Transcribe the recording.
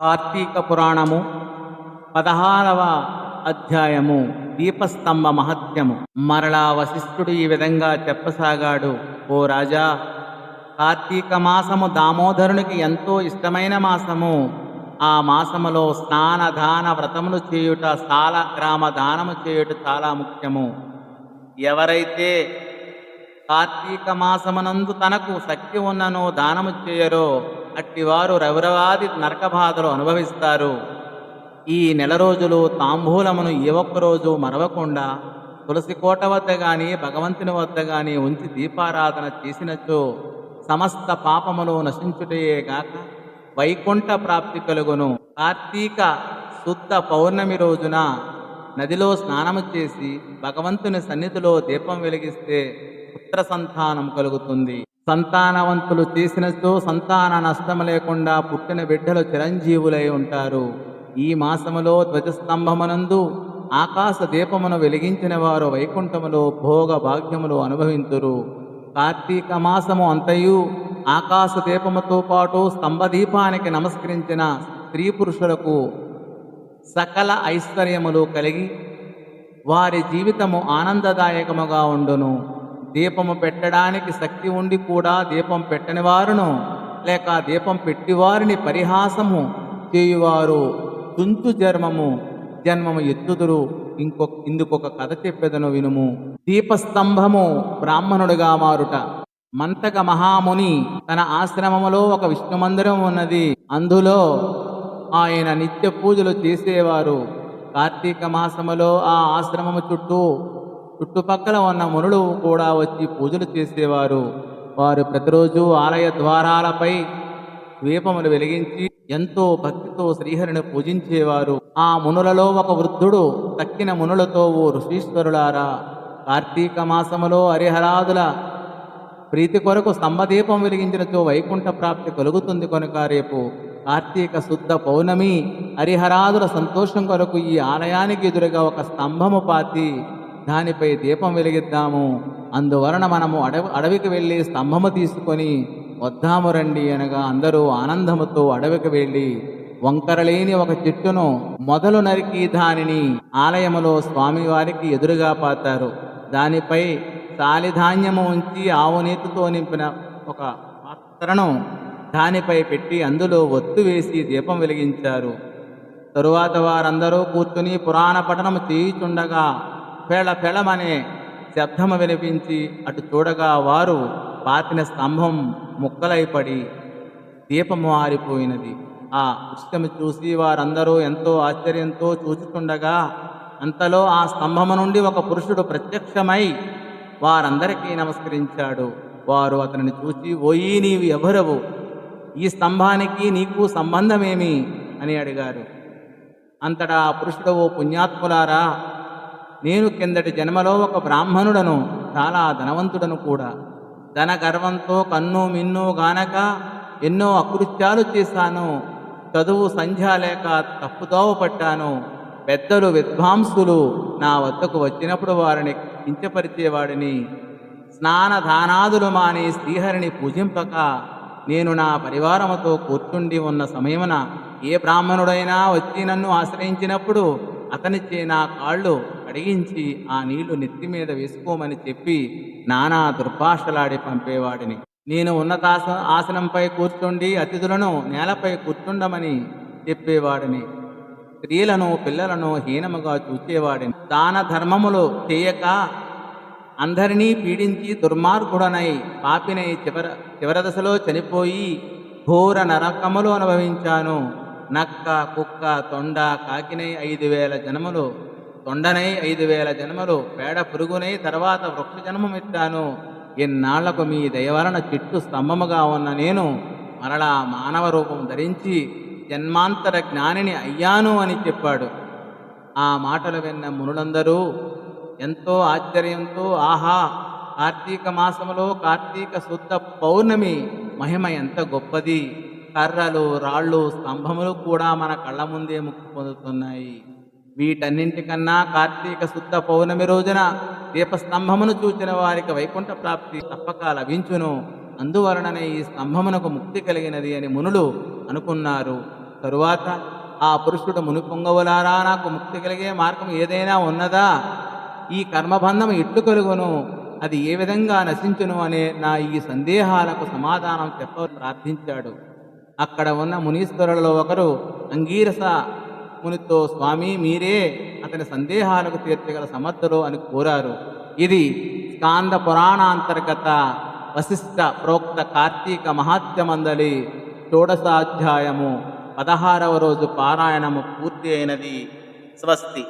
కార్తీక పురాణము పదహారవ అధ్యాయము దీపస్తంభ మహత్యము. మరలా వశిష్ఠుడు ఈ విధంగా చెప్పసాగాడు ఓ రాజా కార్తీక మాసము దామోదరునికి ఎంతో ఇష్టమైన మాసము. ఆ మాసములో స్నాన దాన వ్రతములు చేయుట సాల గ్రామ దానము చేయుట చాలా ముఖ్యము. ఎవరైతే కార్తీక మాసమునందు తనకు శక్తి ఉన్ననో దానము చేయరో అట్టివారు రౌరవాది నరక బాధలు అనుభవిస్తారు. ఈ నెల రోజులు తాంబూలమును ఏ ఒక్కరోజు మరవకుండా తులసి కోట వద్ద గాని భగవంతుని వద్ద గాని ఉంచి దీపారాధన చేసినచో సమస్త పాపములు నశించుటయే గాక వైకుంఠ ప్రాప్తి కలుగును. కార్తీక శుద్ధ పౌర్ణమి రోజున నదిలో స్నానము చేసి భగవంతుని సన్నిధిలో దీపం వెలిగిస్తే పుత్ర సంతానం కలుగుతుంది. సంతానవంతులు చేసినచో సంతాన నష్టం లేకుండా పుట్టిన బిడ్డలు చిరంజీవులై ఉంటారు. ఈ మాసములో ధ్వజస్తంభమునందు ఆకాశ దీపమును వెలిగించిన వారు వైకుంఠములో భోగ భాగ్యములు అనుభవింతురు. కార్తీక మాసము అంతయు ఆకాశ దీపముతో పాటు స్తంభదీపానికి నమస్కరించిన స్త్రీ పురుషులకు సకల ఐశ్వర్యములు కలిగి వారి జీవితము ఆనందదాయకముగా ఉండును. దీపము పెట్టడానికి శక్తి ఉండి కూడా దీపం పెట్టని వారును లేక దీపం పెట్టివారిని పరిహాసము చేయువారు. తుంతు జన్మము జన్మము ఎత్తుదురు. ఇంకొక ఇందుకొక కథ చెప్పెదను వినుము. దీపస్తంభము బ్రాహ్మణుడుగా మారుట. మంతక మహాముని తన ఆశ్రమములో ఒక విష్ణు మందిరం ఉన్నది. అందులో ఆయన నిత్య పూజలు చేసేవారు. కార్తీక మాసములో ఆ ఆశ్రమము చుట్టూ చుట్టుపక్కల ఉన్న మునులు కూడా వచ్చి పూజలు చేసేవారు. వారు ప్రతిరోజు ఆలయ ద్వారాలపై ద్వీపములు వెలిగించి ఎంతో భక్తితో శ్రీహరిని పూజించేవారు. ఆ మునులలో ఒక వృద్ధుడు తక్కిన మునులతో ఓ ఋషీశ్వరులారా కార్తీక మాసములో హరిహరాదుల ప్రీతి కొరకు స్తంభదీపం వెలిగించినచో వైకుంఠ ప్రాప్తి కలుగుతుంది కనుక రేపు కార్తీక శుద్ధ పౌర్ణమి హరిహరాదుల సంతోషం కొరకు ఈ ఆలయానికి ఎదురుగా ఒక స్తంభము పాతి దానిపై దీపం వెలిగిద్దాము. అందువలన మనము అడవి అడవికి వెళ్ళి స్తంభము తీసుకొని వద్దాము రండి అనగా అందరూ ఆనందముతో అడవికి వెళ్ళి వంకరలేని ఒక చెట్టును మొదలు నరికి దానిని ఆలయములో స్వామివారికి ఎదురుగా పాతారు. దానిపై సాలిధాన్యము ఉంచి ఆవునీతితో నింపిన ఒక పాత్రను దానిపై పెట్టి అందులో ఒత్తు వేసి దీపం వెలిగించారు. తరువాత వారందరూ కూర్చుని పురాణ పఠనము చేయుచుండగా ఫెళ పెళమనే శబ్దము వినిపించి అటు చూడగా వారు పాతిన స్తంభం ముక్కలైపడి దీపము ఆరిపోయినది. ఆ దృశ్యము చూసి వారందరూ ఎంతో ఆశ్చర్యంతో చూచుతుండగా అంతలో ఆ స్తంభము నుండి ఒక పురుషుడు ప్రత్యక్షమై వారందరికీ నమస్కరించాడు. వారు అతనిని చూసి ఓయి నీవు ఎవరవు? ఈ స్తంభానికి నీకు సంబంధమేమి? అని అడిగారు. అంతటా ఆ పురుషుడు ఓ పుణ్యాత్ములారా నేను కిందటి జన్మలో ఒక బ్రాహ్మణుడను చాలా ధనవంతుడను కూడా. ధన గర్వంతో కన్ను మిన్ను గానక ఎన్నో అకృత్యాలు చేశాను. చదువు సంధ్య లేక తప్పుదోవ పట్టాను. పెద్దలు విద్వాంసులు నా వద్దకు వచ్చినప్పుడు వారిని కించపరిచేవాడిని. స్నాన దానాదులు మాని శ్రీహరిని పూజింపక నేను నా పరివారముతో కూర్చుండి ఉన్న సమయమున ఏ బ్రాహ్మణుడైనా వచ్చి నన్ను ఆశ్రయించినప్పుడు అతనిచే నా కాళ్ళు కడిగించి ఆ నీళ్ళు నెత్తి మీద వేసుకోమని చెప్పి నానా దుర్భాషలాడి పంపేవాడిని. నేను ఉన్నతాస ఆసనంపై కూర్చుండి అతిథులను నేలపై కూర్చుండమని చెప్పేవాడిని. స్త్రీలను పిల్లలను హీనముగా చూచేవాడిని దాన ధర్మములు చేయక అందరినీ పీడించి దుర్మార్గుడనై పాపినై చివర చివర దశలో చనిపోయి ఘోర నరకములు అనుభవించాను. నక్క కుక్క తొండ కాకినై ఐదు వేల జనములు తొండనై ఐదు వేల జన్మలు పేడ పురుగునై తర్వాత వృక్ష జన్మమిత్తాను ఇన్నాళ్ళకు మీ దయవలన చిట్టు స్తంభముగా ఉన్న నేను మరలా మానవ రూపం ధరించి జన్మాంతర జ్ఞానిని అయ్యాను అని చెప్పాడు. ఆ మాటలు విన్న మునులందరూ ఎంతో ఆశ్చర్యంతో ఆహా! కార్తీక మాసములో కార్తీక శుద్ధ పౌర్ణమి మహిమ ఎంత గొప్పది! కర్రలు రాళ్ళు స్తంభములు కూడా మన కళ్ళ ముందే ముక్కు పొందుతున్నాయి. వీటన్నింటికన్నా కార్తీక శుద్ధ పౌర్ణమి రోజున దీపస్తంభమును చూచిన వారికి వైకుంఠ ప్రాప్తి తప్పక లభించును. అందువలననే ఈ స్తంభమునకు ముక్తి కలిగినది అని మునులు అనుకున్నారు. తరువాత ఆ పురుషుడు మునిపొంగవులారా నాకు ముక్తి కలిగే మార్గం ఏదైనా ఉన్నదా? ఈ కర్మబంధం ఎట్లు కలుగును. అది ఏ విధంగా నశించును? అనే నా ఈ సందేహాలకు సమాధానం చెప్ప ప్రార్థించాడు. అక్కడ ఉన్న మునీశ్వరులలో ఒకరు అంగీరస మునితో స్వామి మీరే అతని సందేహాలకు తీర్చగల సమర్థులు అని కోరారు. ఇది స్కాంద పురాణాంతర్గత వశిష్ట ప్రోక్త కార్తీక మహాత్యమందలి షోడశాధ్యాయము పదహారవ రోజు పారాయణము పూర్తి అయినది. స్వస్తి.